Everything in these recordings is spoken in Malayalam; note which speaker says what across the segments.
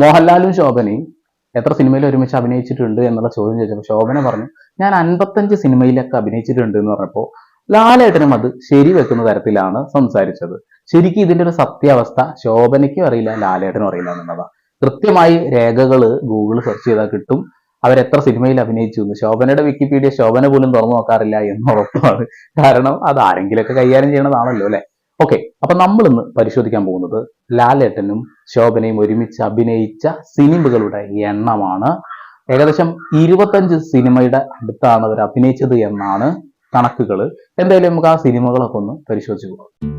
Speaker 1: മോഹൻലാലും ശോഭനയും എത്ര സിനിമയിൽ ഒരുമിച്ച് അഭിനയിച്ചിട്ടുണ്ട് എന്നുള്ള ചോദ്യം ചോദിച്ചപ്പോൾ ശോഭന പറഞ്ഞു ഞാൻ അൻപത്തഞ്ച് സിനിമയിലൊക്കെ അഭിനയിച്ചിട്ടുണ്ട് എന്ന് പറഞ്ഞപ്പോൾ ലാലേട്ടനും അത് ശരി വെക്കുന്ന തരത്തിലാണ് സംസാരിച്ചത്. ശരിക്കും ഇതിന്റെ ഒരു സത്യാവസ്ഥ ശോഭനയ്ക്കും അറിയില്ല ലാലേട്ടനും അറിയില്ല എന്നുള്ളതാണ് കൃത്യമായി രേഖകൾ ഗൂഗിൾ സെർച്ച് ചെയ്താൽ കിട്ടും. അവരെത്ര സിനിമയിൽ അഭിനയിച്ചു എന്ന്. ശോഭനയുടെ വിക്കിപീഡിയ ശോഭന പോലും തുറന്നു നോക്കാറില്ല എന്ന് ഉറപ്പാണ്. കാരണം അത് ആരെങ്കിലുമൊക്കെ കൈകാര്യം ചെയ്യണതാണല്ലോ അല്ലെ? ഓക്കെ അപ്പൊ നമ്മൾ ഇന്ന് പരിശോധിക്കാൻ പോകുന്നത് ലാലേട്ടനും ശോഭനയും ഒരുമിച്ച് അഭിനയിച്ച സിനിമകളുടെ എണ്ണമാണ്. ഏകദേശം ഇരുപത്തഞ്ച് സിനിമയുടെ അടുത്താണ് അവർ അഭിനയിച്ചത് എന്നാണ് കണക്കുകൾ എന്തായാലും നമുക്ക് ആ സിനിമകളൊക്കെ ഒന്ന് പരിശോധിച്ചു പോകാം.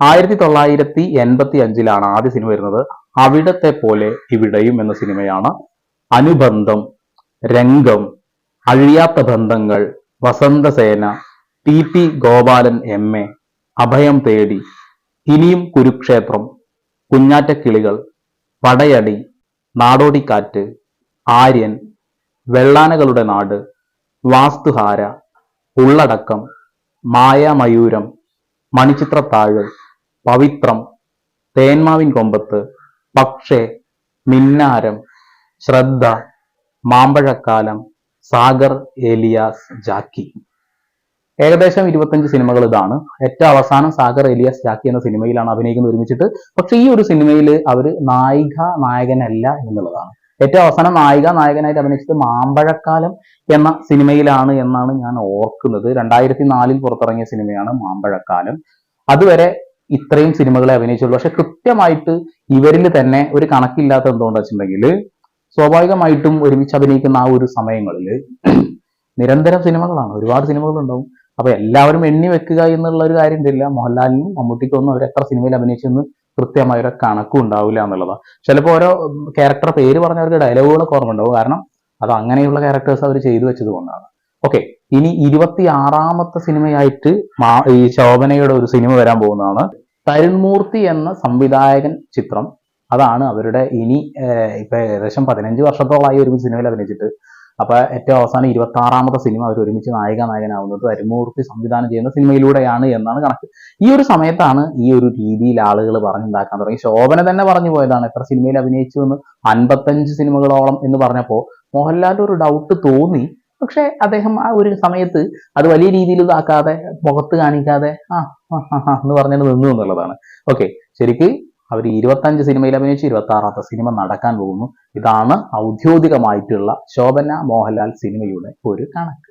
Speaker 1: ആയിരത്തി തൊള്ളായിരത്തി എൺപത്തി അഞ്ചിലാണ് ആദ്യ സിനിമ വരുന്നത്. അവിടത്തെ പോലെ ഇവിടെയും എന്ന സിനിമയാണ്. അനുബന്ധം രംഗം അഴിയാത്ത ബന്ധങ്ങൾ Vasanthasena T P Gopalan M A അഭയം തേടി ഇനിയും കുരുക്ഷേത്രം കുഞ്ഞാറ്റക്കിളികൾ പടയടി നാടോടിക്കാറ്റ് ആര്യൻ വെള്ളാനകളുടെ നാട് വാസ്തുഹാര ഉള്ളടക്കം മായാമയൂരം മണിച്ചിത്രത്താഴ് പവിത്രം തേന്മാവിൻ കൊമ്പത്ത് പക്ഷേ മിന്നാരം ശ്രദ്ധ മാമ്പഴക്കാലം സാഗർ ഏലിയാസ് ജാക്കി. ഏകദേശം ഇരുപത്തഞ്ച് സിനിമകൾ ഇതാണ്. ഏറ്റവും അവസാനം സാഗർ ഏലിയാസ് ജാക്കി എന്ന സിനിമയിലാണ് അഭിനയിക്കുന്നത് ഒരുമിച്ചിട്ട്. പക്ഷെ ഈ ഒരു സിനിമയിൽ അവർ നായിക നായകനല്ല എന്നുള്ളതാണ്. ഏറ്റവും അവസാനം നായിക നായകനായിട്ട് അഭിനയിച്ചത് മാമ്പഴക്കാലം എന്ന സിനിമയിലാണ് എന്നാണ് ഞാൻ ഓർക്കുന്നത്. രണ്ടായിരത്തി നാലിൽ പുറത്തിറങ്ങിയ സിനിമയാണ് മാമ്പഴക്കാലം. അതുവരെ ഇത്രയും സിനിമകളെ അഭിനയിച്ചുള്ളൂ. പക്ഷെ കൃത്യമായിട്ട് ഇവരിൽ തന്നെ ഒരു കണക്കില്ലാത്ത എന്തുകൊണ്ടാ വെച്ചിട്ടുണ്ടെങ്കിൽ സ്വാഭാവികമായിട്ടും ഒരുമിച്ച് അഭിനയിക്കുന്ന ആ ഒരു സമയങ്ങളിൽ നിരന്തരം സിനിമകളാണ്. ഒരുപാട് സിനിമകൾ ഉണ്ടാവും അപ്പൊ എല്ലാവരും എണ്ണി വെക്കുക എന്നുള്ള ഒരു കാര്യം ഇല്ല മോഹൻലാലിനും മമ്മൂട്ടിക്കും ഒന്നും അവർ എത്ര സിനിമയിൽ അഭിനയിച്ചെന്ന് കൃത്യമായ ഒരു കണക്കും ഉണ്ടാവില്ല എന്നുള്ളതാണ്. ചിലപ്പോൾ ഓരോ ക്യാരക്ടർ പേര് പറഞ്ഞവർക്ക് ഡയലോഗുകളൊക്കെ ഓർമ്മ കാരണം അത് അങ്ങനെയുള്ള ക്യാരക്ടേഴ്സ് അവർ ചെയ്തു വെച്ചത് കൊണ്ടാണ്. ഓക്കെ ഇനി ഇരുപത്തി ആറാമത്തെ സിനിമയായിട്ട് ഈ ശോഭനയുടെ ഒരു സിനിമ വരാൻ പോകുന്നതാണ്. തരുൺമൂർത്തി എന്ന സംവിധായകൻ ചിത്രം. അതാണ് അവരുടെ ഇനി ഇപ്പൊ ഏകദേശം പതിനഞ്ച് വർഷത്തോളമായി ഒരുമിച്ച് സിനിമയിൽ അഭിനയിച്ചിട്ട്. അപ്പൊ ഏറ്റവും അവസാനം ഇരുപത്തി ആറാമത്തെ സിനിമ അവർ ഒരുമിച്ച് നായിക നായകനാവുന്നത് തരുമൂർത്തി സംവിധാനം ചെയ്യുന്ന സിനിമയിലൂടെയാണ് എന്നാണ് കണക്ക്. ഈ ഒരു സമയത്താണ് ഈ ഒരു രീതിയിൽ ആളുകൾ പറഞ്ഞുണ്ടാക്കാൻ തുടങ്ങി. ശോഭന തന്നെ പറഞ്ഞു പോയതാണ് എത്ര സിനിമയിൽ അഭിനയിച്ചു എന്ന്. അൻപത്തഞ്ച് സിനിമകളോളം എന്ന് പറഞ്ഞപ്പോൾ മോഹൻലാലിന് ഒരു ഡൗട്ട് തോന്നി. പക്ഷെ അദ്ദേഹം ആ ഒരു സമയത്ത് അത് വലിയ രീതിയിൽ ഇതാക്കാതെ മുഖത്ത് കാണിക്കാതെ ആ എന്ന് പറഞ്ഞിട്ട് നിന്നു എന്നുള്ളതാണ്. ഓക്കെ ശരിക്ക് അവർ ഇരുപത്തഞ്ച് സിനിമയിൽ അഭിനയിച്ച് ഇരുപത്തി ആറാമത്തെ സിനിമ നടക്കാൻ പോകുന്നു. ഇതാണ് ഔദ്യോഗികമായിട്ടുള്ള ശോഭന മോഹൻലാൽ സിനിമയുടെ ഒരു കണക്ക്.